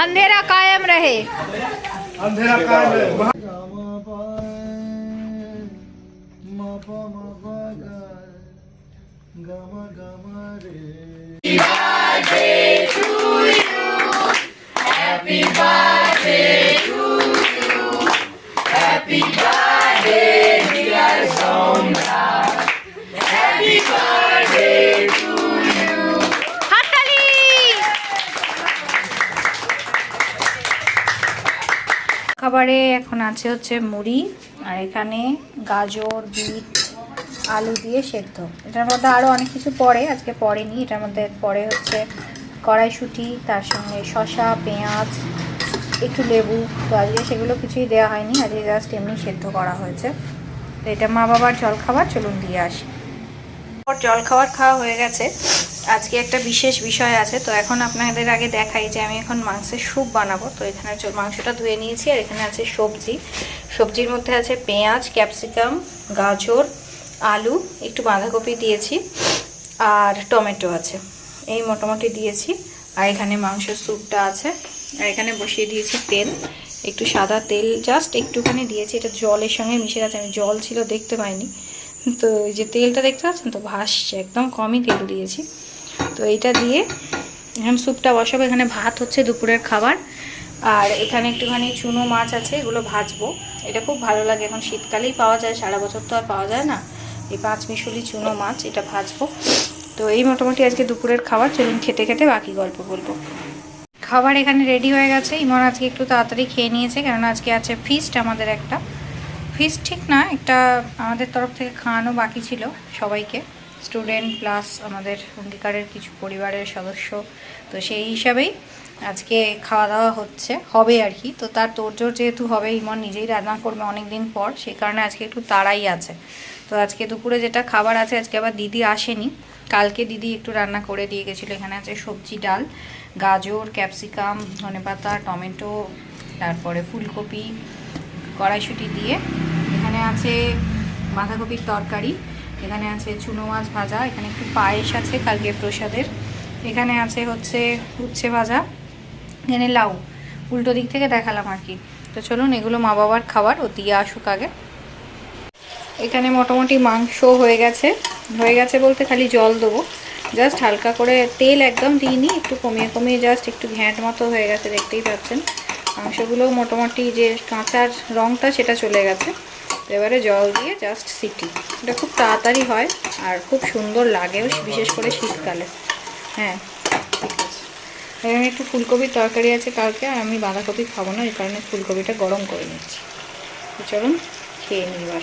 अंधेरा कायम रहे अंधेरा कायम रहे Gama gama re. Happy birthday to you. Happy birthday to you. Happy birthday. খাবারে এখন আছে হচ্ছে মুড়ি আর এখানে গাজর, বিট, আলু দিয়ে সেদ্ধ। এটার মধ্যে আরও অনেক কিছু পড়ে, আজকে পড়েনি। এটার মধ্যে পরে হচ্ছে কড়াইশুঁটি, তার সঙ্গে শসা, পেঁয়াজ, একটু লেবু তো আজকে সেগুলো কিছুই দেওয়া হয়নি। আজকে জাস্ট এমনি সেদ্ধ করা হয়েছে। তো এটা মা বাবার জল খাবার চলুন দিয়ে আসি। ওর জল খাবার খাওয়া হয়ে গেছে। আজকে একটা বিশেষ বিষয় আছে, তো এখন আপনাদের আগে দেখাই যে আমি এখন মাংসের স্যুপ বানাবো। তো এখানে মাংসটা ধুয়ে নিয়েছি আর এখানে আছে সবজি। সবজির মধ্যে আছে পেঁয়াজ, ক্যাপসিকাম, গাজর, আলু, একটু বাঁধাকপি দিয়েছি আর টমেটো আছে। এই মোটামুটি দিয়েছি। আর এখানে মাংসের স্যুপটা আছে। আর এখানে বসিয়ে দিয়েছি তেল। একটু সাদা তেল, জাস্ট একটুখানি দিয়েছি। এটা জলের সঙ্গে মিশে গেছে, আমি জল ছিল দেখতে পাইনি। তো এই যে তেলটা দেখতে পাচ্ছেন? তো ভাসছে, একদম কমই তেল দিয়েছি। তো এইটা দিয়ে এখন স্যুপটা বসাবো। এখানে ভাত হচ্ছে দুপুরের খাবার। আর এখানে একটুখানি চুনো মাছ আছে, এগুলো ভাজবো। এটা খুব ভালো লাগে। এখন শীতকালেই পাওয়া যায়, সারা বছর তো আর পাওয়া যায় না। এই পাঁচ মিশুলি চুনো মাছ, এটা ভাজবো। তো এই মোটামুটি আজকে দুপুরের খাবার। চলুন খেতে খেতে বাকি গল্প বলব। খাবার এখানে রেডি হয়ে গেছে। ইমন আজকে একটু তাড়াতাড়ি খেয়ে নিয়েছে, কেননা আজকে আছে ফিস্ট আমাদের একটা। ফিস্ট ঠিক না, একটা আমাদের তরফ থেকে খাওয়ানো বাকি ছিল সবাইকে। স্টুডেন্ট প্লাস আমাদের অঙ্গীকারের কিছু পরিবারের সদস্য, তো সেই হিসাবেই আজকে খাওয়া দাওয়া হচ্ছে, হবে আর কি। তো তার তোড়জোড় যেহেতু হবে, ইমন নিজেই রান্না করবে অনেক দিন পর, সেই কারণে আজকে একটু তাড়াই আছে। তো আজকে দুপুরে যেটা খাবার আছে, আজকে আবার দিদি আসেনি। কালকে দিদি একটু রান্না করে দিয়ে গেছিল, এখানে আছে সবজি, ডাল, গাজর, ক্যাপসিকাম ধনেপাতা টমেটো, তারপরে ফুলকপি, কড়াইশুঁটি দিয়ে। এখানে আছে বাঁধাকপির তরকারি এখানে আছে চুনো মাছ ভাজা, এখানে একটু পায়েস আছে কালকে প্রসাদের। এখানে আছে হচ্ছে উচ্ছে ভাজা, এখানে লাউ। উল্টো দিক থেকে দেখালাম আর কি। তো চলুন, এগুলো মা বাবার খাবার, ও দিয়ে আসুক আগে। এখানে মোটামুটি মাংস হয়ে গেছে। হয়ে গেছে বলতে খালি জল দেবো। জাস্ট হালকা করে তেল একদম দিইনি, একটু কমিয়ে কমিয়ে জাস্ট একটু ঘ্যাঁট মতো হয়ে গেছে, দেখতেই পাচ্ছেন। মাংসগুলো মোটামুটি যে কাঁচার রঙটা সেটা চলে গেছে। এবারে জল দিয়ে জাস্ট সিটি। এটা খুব তাড়াতাড়ি হয় আর খুব সুন্দর লাগেও বিশেষ করে শীতকালে। হ্যাঁ। ঠিক আছে এখানে একটু ফুলকপির তরকারি আছে কালকে আর আমি বাঁধাকপি খাব না এই কারণে ফুলকপিটা গরম করে নিচ্ছি। চলুন খেয়ে নিই এবার।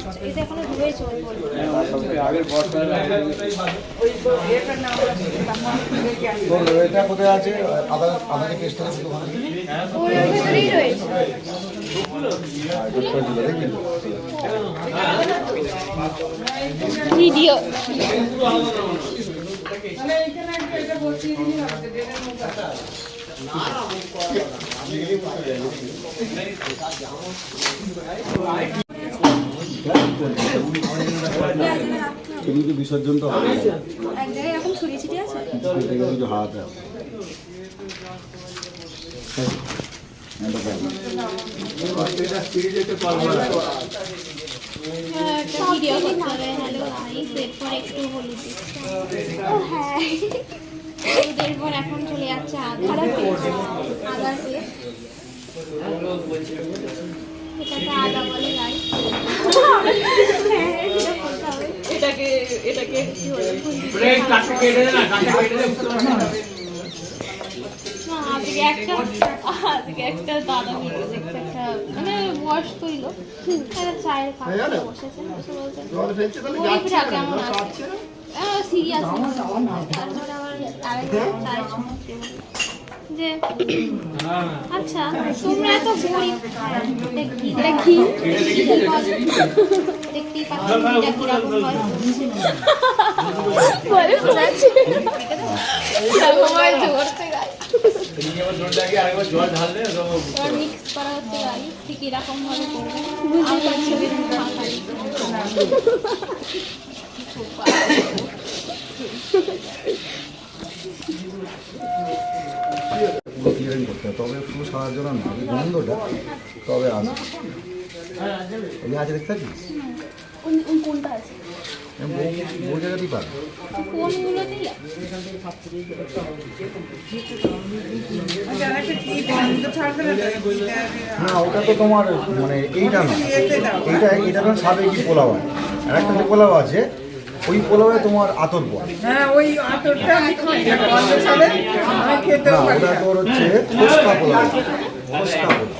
এটা এখনও অল্প। তো এটা কোথায় আছে? আদানি কেস থেকে শুধু ওখানে? ওর তুমি তো হবে এক জায়গায় এরকম ছড়িয়ে ছিটিয়ে আছে কিছু হবে ভিডিও করতে হবে হ্যালো গাইস এরপর একটু হলুদ দিচ্ছি ও হ্যাঁ হলুদের পর এখন চলে যাচ্ছে আদার পেস্ট আদার পেস্ট এটাকে আদা বলে গাইস এটাকে এটাকে? না, আজকে একটা আজকে একটা দাদা ভিডিও দেখতে একটা মানে বয়স্ক হইল একটা চায়ের বসেছে বসে যাচ্ছে কেমন আছে? সিরিয়াস তারপরে আবার আরেকটা চায়ের সমস্যা। যে আচ্ছা তোমরা এত গরিব দেখি দেখি। হয়। বলে বোঝাচ্ছি এবার মিক্স করা হচ্ছে গাই ঠিক এরকম ভাবে করবে আমরা ছবির পুরো ক্লিয়ারিং করতে হবে তবে পুরো সারার জন্য না গন্ধটা তবে আসবে ওই আছে দেখতে পাচ্ছিস কোনটা আছে? আমি বউ বউ জায়গাতেই পাবে। না ওটা তো তোমার মানে এইটা না। এইটা এটা তো সাবেকি পোলাও হয় আর একটা যে পোলাও আছে। ওই পোলাওয়ে তোমার আতর পড়ে হ্যাঁ ওই আতরটা আমি না পারি ওটা। তোর হচ্ছে ফুচকা পোলাও ফুচকা পোলাও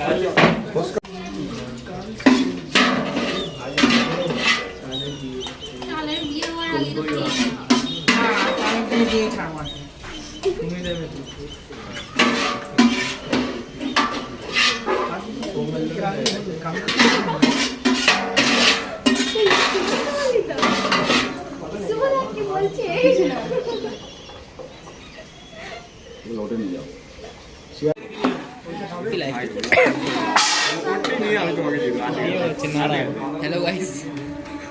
ফুচকা তাহলে বিয়ে হওয়ার আগে তো খেয়ে হ্যাঁ, আমি দিয়ে দিয়ে খাব সুমন কি লোটে নিয়ে যাও hello guys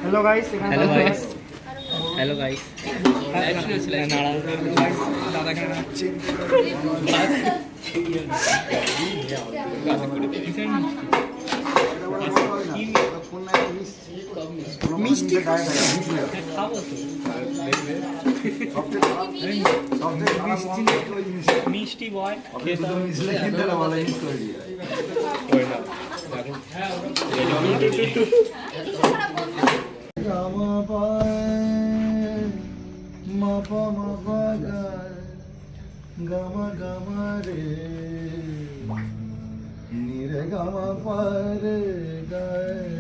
hello guys hello guys hello guys দাদা কেন মিষ্টি খাব তো মিষ্টি বয়। গমা গমা রে নিরে গমা পারে গায়।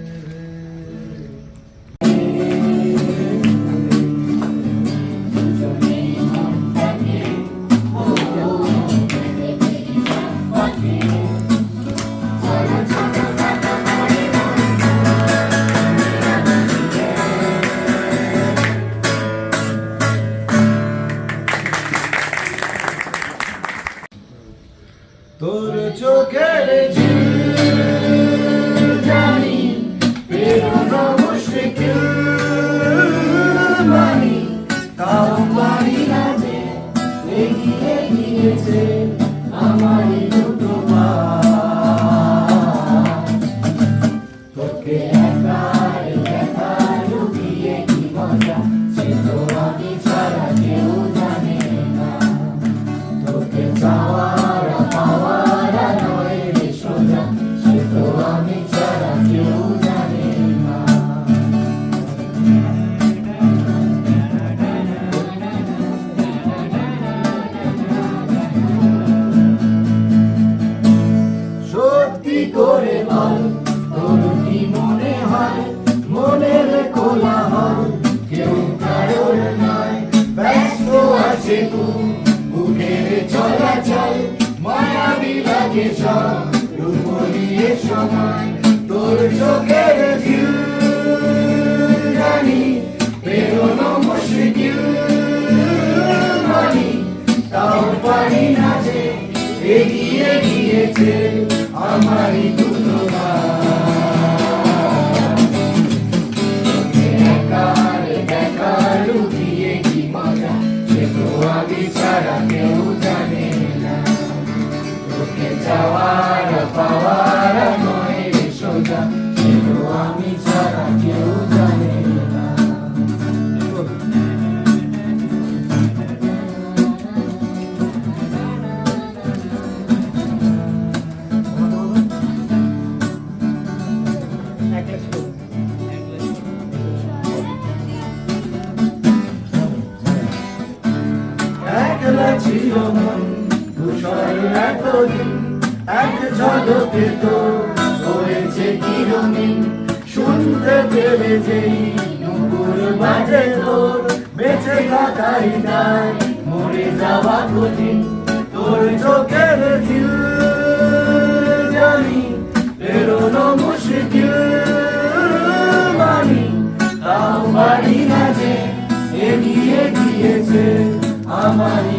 আমি ছাড়া কেউ জানে না। একলা ছিল মন ধূসর এতদিন, এক ঝলকে তো করেছে কি রঙিন। শুনতে পেলে যেই নুপুর বাজে তোর, বেঁচে থাকাই নাই, মরে যাওয়া কঠিন তোর চোখের ঝিল জানি, বেরোনো মুশকিল মানি তাও পারি না যে এগিয়ে গিয়েছে আমারই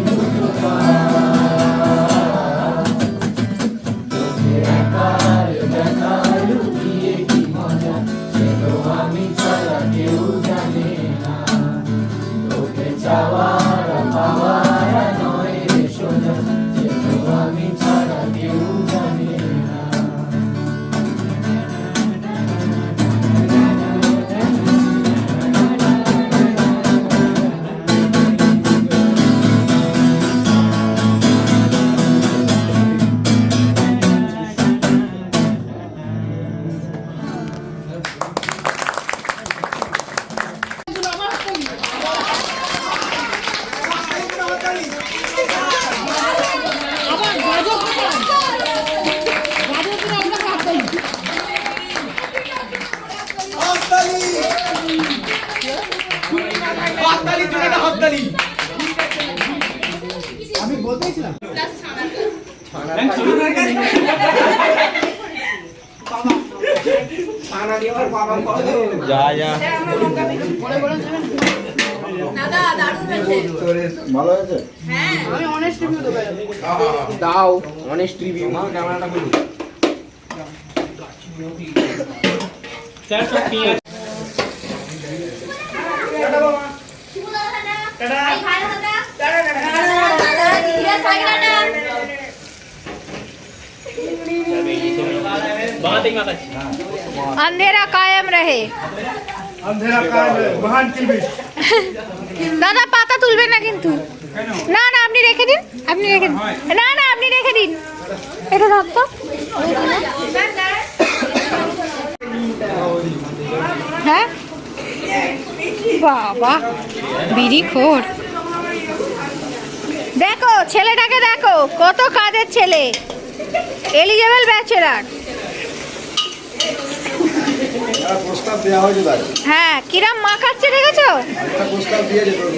যা যা ভালো হয়েছে দাও অনেস্ট রিভিউ ক্যামেরাটা খুলি স্যার সব ঠিক আছে बात एक बात अच्छी अंधेरा कायम रहे দাদা পাতা তুলবে না কিন্তু না না আপনি রেখে দিন আপনি রেখে দিন না না আপনি রেখে দিন এটা ধর তো হ্যাঁ বাবা বিড়ি খোর দেখো ছেলেটাকে দেখো কত কাজের ছেলে এলিজেবল ব্যাচেলার প্রস্তাব দেওয়া হয়েছে তাই হ্যাঁ কিরাম মা খাচ্ছে দেখেছ? একটা প্রস্তাব দিয়েছে তোর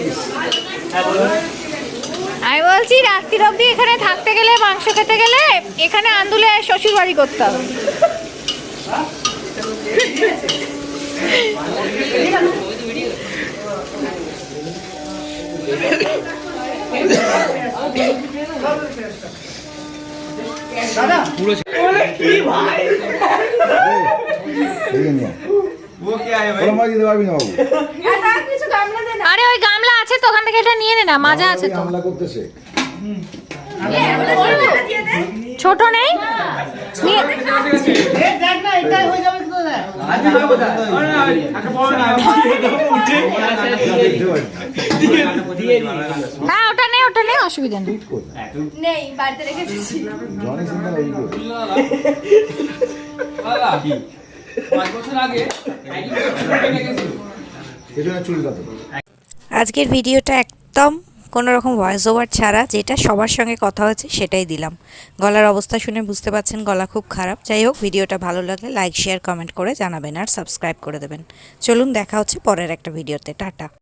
আমি বলছি রাত্রির অবধি এখানে থাকতে গেলে মাংস খেতে গেলে এখানে আন্দুলে শ্বশুর বাড়ি করতে হবে। এদিকে নিয়ে। ওরম দিতে পারবি না বাবু আরে ওই গামলা আছে তো ওখান থেকে এটা নিয়ে নে না মাজা আছে তো হামলা করতেছে ছোট নেই নিয়ে- হ্যাঁ ওটা নেই ওটা নেই অসুবিধা নেই নেই বাড়িতে রেখে পাঁচ বছর আগে আজকের ভিডিওটা একদম কোনো রকম ভয়েস ওভার ছাড়া যেটা সবার সঙ্গে কথা হয়েছে সেটাই দিলাম। গলার অবস্থা শুনে বুঝতে পারছেন গলা খুব খারাপ। যাই হোক ভিডিওটা ভালো লাগলে লাইক শেয়ার কমেন্ট করে জানাবেন আর সাবস্ক্রাইব করে দেবেন। চলুন দেখা হচ্ছে পরের একটা ভিডিওতে। টাটা।